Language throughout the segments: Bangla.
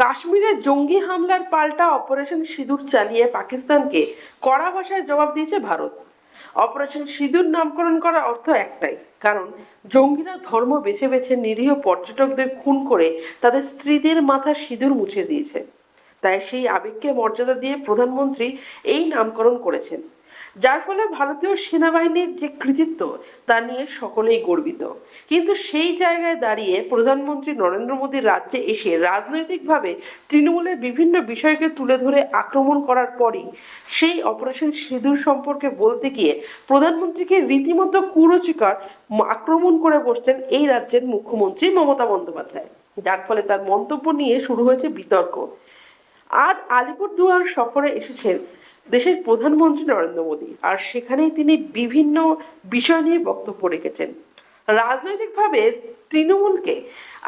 কাশ্মীরে জঙ্গি হামলার পাল্টা অপারেশন সিঁদুর চালিয়ে পাকিস্তানকে কড়া ভাষায় জবাব দিয়েছে ভারত। অপারেশন সিঁদুর নামকরণ করার অর্থ একটাই, কারণ জঙ্গিরা ধর্ম বেছে বেছে নিরীহ পর্যটকদের খুন করে তাদের স্ত্রীদের মাথা সিঁদুর মুছে দিয়েছে। তাই সেই আবেগকে মর্যাদা দিয়ে প্রধানমন্ত্রী এই নামকরণ করেছেন। যার ফলে ভারতীয় সেনাবাহিনীর যে কৃতিত্ব, তা নিয়ে সকলেই গর্বিত। কিন্তু সেই জায়গায় দাঁড়িয়ে প্রধানমন্ত্রী নরেন্দ্র মোদীর রাজ্যে এসে রাজনৈতিকভাবে তৃণমূলের বিভিন্ন বিষয়কে তুলে ধরে আক্রমণ করার পরই সেই অপারেশন সিঁদুর সম্পর্কে বলতে গিয়ে প্রধানমন্ত্রীকে রীতিমতো কুরুচিকর আক্রমণ করে বসতেন এই রাজ্যের মুখ্যমন্ত্রী মমতা বন্দ্যোপাধ্যায়। যার ফলে তার মন্তব্য নিয়ে শুরু হয়েছে বিতর্ক। আজ আলিপুরদুয়ার সফরে এসেছেন দেশের প্রধানমন্ত্রী নরেন্দ্র মোদী, আর সেখানেই তিনি বিভিন্ন বিষয় নিয়ে বক্তব্য রেখেছেন। রাজনৈতিকভাবে তৃণমূলকে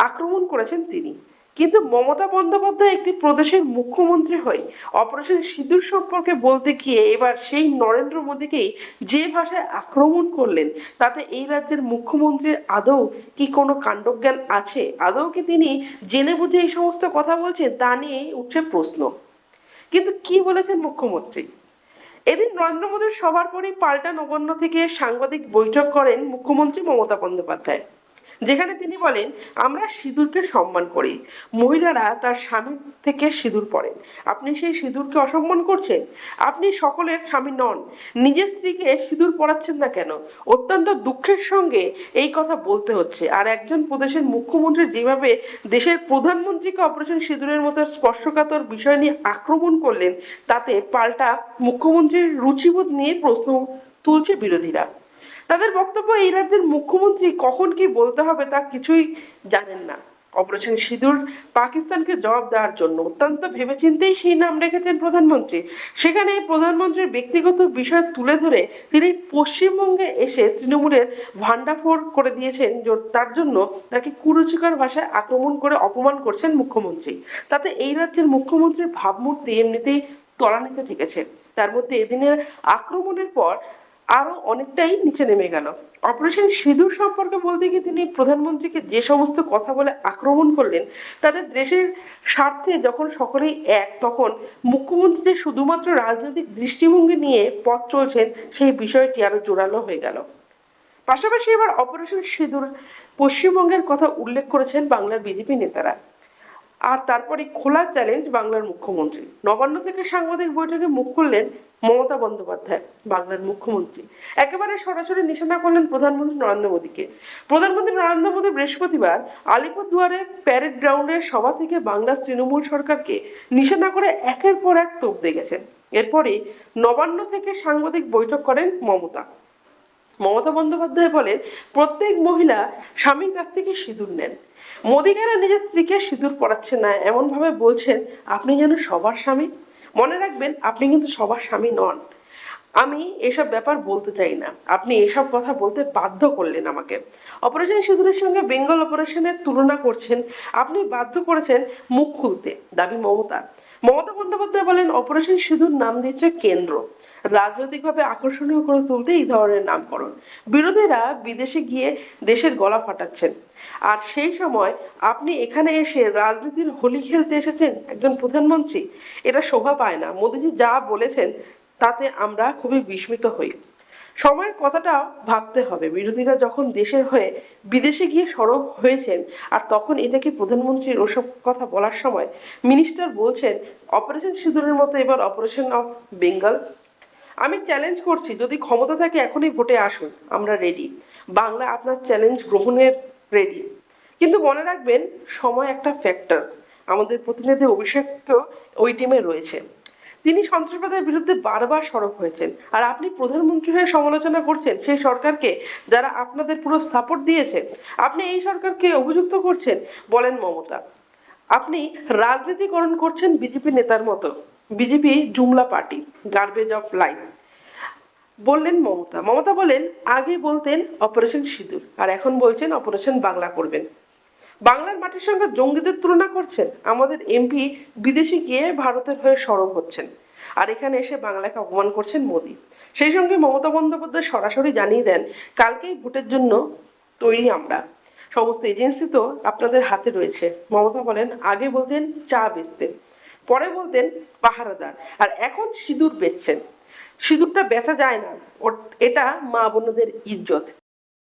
আক্রমণ করেছেন তিনি। কিন্তু মমতা বন্দ্যোপাধ্যায় একটি প্রদেশের মুখ্যমন্ত্রী হয়ে অপারেশন সিঁদুর সম্পর্কে বলতে গিয়ে এবার সেই নরেন্দ্র মোদীকেই যে ভাষায় আক্রমণ করলেন, তাতে এই রাজ্যের মুখ্যমন্ত্রীর আদৌ কি কোনো কাণ্ডজ্ঞান আছে? আদৌ কি তিনি জেনে বুঝে এই সমস্ত কথা বলছেন? তা নিয়ে উঠছে প্রশ্ন। বলেছেন মুখ্যমন্ত্রী। এদিন নরেন্দ্র মোদীর সভার পরই পাল্টা নগণ্য থেকে সাংবাদিক বৈঠক করেন মুখ্যমন্ত্রী মমতা বন্দ্যোপাধ্যায়। যেখানে তিনি বলেন, আমরা সিঁদুরকে সম্মান করি। মহিলারা তার স্বামীর থেকে সিঁদুর পরেন। আপনি সেই সিঁদুরকে অসম্মান করছেন? আপনি সকলের স্বামী নন। নিজের স্ত্রীকে সিঁদুর পরাচ্ছেন না কেন? অত্যন্ত দুঃখের সঙ্গে এই কথা বলতে হচ্ছে। আর একজন প্রদেশের মুখ্যমন্ত্রী যেভাবে দেশের প্রধানমন্ত্রীকে অপারেশন সিঁদুরের মতো স্পর্শকাতর বিষয় নিয়ে আক্রমণ করলেন, তাতে পাল্টা মুখ্যমন্ত্রীর রুচিবোধ নিয়ে প্রশ্ন তুলছে বিরোধীরা। তাদের বক্তব্য এই রাজ্যের মুখ্যমন্ত্রী কখন কি বলতে হবে তা কিছুই জানেন না। অপারেশন সিঁদুর পাকিস্তানকে জবাব দেওয়ার জন্য অত্যন্ত ভেবেচিন্তেই সেই নাম রেখেছেন প্রধানমন্ত্রী। সেখানে প্রধানমন্ত্রীর ব্যক্তিগত বিষয় তুলে ধরে তিনি পশ্চিমবঙ্গে এসে তৃণমূলের ভান্ডাফোড় করে দিয়েছেন তার জন্য তাকে কুরুচিকর ভাষায় আক্রমণ করে অপমান করছেন মুখ্যমন্ত্রী। তাতে এই রাজ্যের মুখ্যমন্ত্রীর ভাবমূর্তি এমনিতেই তলানিতে ঠেকেছে। তার মধ্যে এদিনের আক্রমণের পর আরও অনেকটাই নিচে নেমে গেল। অপারেশন সিঁদুর সম্পর্কে বলতে গিয়ে তিনি প্রধানমন্ত্রীকে যে সমস্ত কথা বলে আক্রমণ করলেন, তাদের দেশের স্বার্থে যখন সকলেই এক, তখন মুখ্যমন্ত্রী যে শুধুমাত্র রাজনৈতিক দৃষ্টিভঙ্গি নিয়ে পথ চলছেন, সেই বিষয়টি আরও জোরালো হয়ে গেল। পাশাপাশি এবার অপারেশন সিঁদুর পশ্চিমবঙ্গের কথা উল্লেখ করেছেন বাংলার বিজেপি নেতারা। আর তারপরে খোলা চ্যালেঞ্জ বাংলার মুখ্যমন্ত্রী। নবান্ন থেকে সাংবাদিক বৈঠকে মুখ খুললেন মমতা বন্দ্যোপাধ্যায়, বাংলার মুখ্যমন্ত্রী। একেবারে সরাসরি নিশানা করলেন প্রধানমন্ত্রী নরেন্দ্র মোদীকে। প্রধানমন্ত্রী নরেন্দ্র মোদী বৃহস্পতিবার আলিপুরদুয়ারে প্যারেড গ্রাউন্ডের সভা থেকে বাংলার তৃণমূল সরকারকে নিশানা করে একের পর এক তোপ দিয়ে গেছেন। এরপরে নবান্ন থেকে সাংবাদিক বৈঠক করেন মমতা। মমতা বন্দ্যোপাধ্যায় বলেন, প্রত্যেক মহিলা স্বামীর কাছ থেকে সিঁদুর নেন। মোদী কেন নিজের স্ত্রীকে সিঁদুর পরাচ্ছেন না, এমনভাবে বলছেন, আপনি যেন সবার স্বামী। মনে রাখবেন, আপনি কিন্তু সবার স্বামী নন। আমি এসব ব্যাপার বলতে চাই না। আপনি এসব কথা বলতে বাধ্য করলেন আমাকে। অপারেশন সিঁদুরের সঙ্গে বেঙ্গল অপারেশনের তুলনা করছেন। আপনি বাধ্য করেছেন মুখ খুলতে, দাবি মমতা মমতা বন্দ্যোপাধ্যায় বলেন, অপারেশন সিঁদুর নাম দিয়েছে কেন্দ্র। রাজনৈতিকভাবে আকর্ষণীয় করে তুলতে এই ধরনের নামকরণ। বিরোধীরা বিদেশে গিয়ে দেশের গলা ফাটাচ্ছেন। আর সেই সময় আপনি এখানে এসে রাজনীতির হোলি খেলতে এসেছেন একজন প্রধানমন্ত্রী। এটা শোভা পায় না। মোদীজি যা বলেছেন, তাতে আমরা খুবই বিস্মিত হই। সময়ের কথাটা ভাবতে হবে। বিরোধীরা যখন দেশের হয়ে বিদেশে গিয়ে সরব হয়েছেন, আর তখন এটাকে প্রধানমন্ত্রীর ওসব কথা বলার সময় মিনিস্টার বলছেন অপারেশন সিঁদুরের মতো এবার অপারেশন অফ বেঙ্গল আমি চ্যালেঞ্জ করছি, যদি ক্ষমতা থাকে এখনই ভোটে আসুন, আমরা রেডি বাংলা আপনার চ্যালেঞ্জ গ্রহণের রেডি কিন্তু মনে রাখবেন, সময় একটা ফ্যাক্টর আমাদের প্রতিনিধি অভিষেককেও ওই টিমে রয়েছে। তিনি সন্ত্রাসবাদের বিরুদ্ধে বারবার সরব হয়েছেন। আর আপনি প্রধানমন্ত্রী হয়ে সমালোচনা করছেন, সেই সরকারকে যারা আপনাদের পুরো সাপোর্ট দিয়েছে, আপনি এই সরকারকে অভিযুক্ত করছেন, বলেন মমতা। আপনি রাজনীতিকরণ করছেন বিজেপি নেতার মতো। BJP jumla party garbage of life বললেন মমতা। মমতা বলেন, আগে বলতেন অপারেশন সিঁদুর, আর এখন বলছেন অপারেশন বাংলা করবেন। বাংলার মাটির সঙ্গে জঙ্গিদের তুলনা করছেন আমাদের এমপি বিদেশে গিয়ে ভারতের হয়ে সরব হচ্ছেন। আর এখানে এসে বাংলাকে অপমান করছেন মোদী। সেই সঙ্গে মমতা বন্দ্যোপাধ্যায় সরাসরি জানিয়ে দেন, কালকেই ভোটের জন্য তৈরি আমরা। সমস্ত এজেন্সি তো আপনাদের হাতে রয়েছে। মমতা বলেন, আগে বলতেন, চা বেচতেন। পরে বলতেন, পাহারাদার। আর এখন সিঁদুর বেচছেন। সিঁদুরটা বেচা যায় না। এটা মা বোনদের ইজ্জত।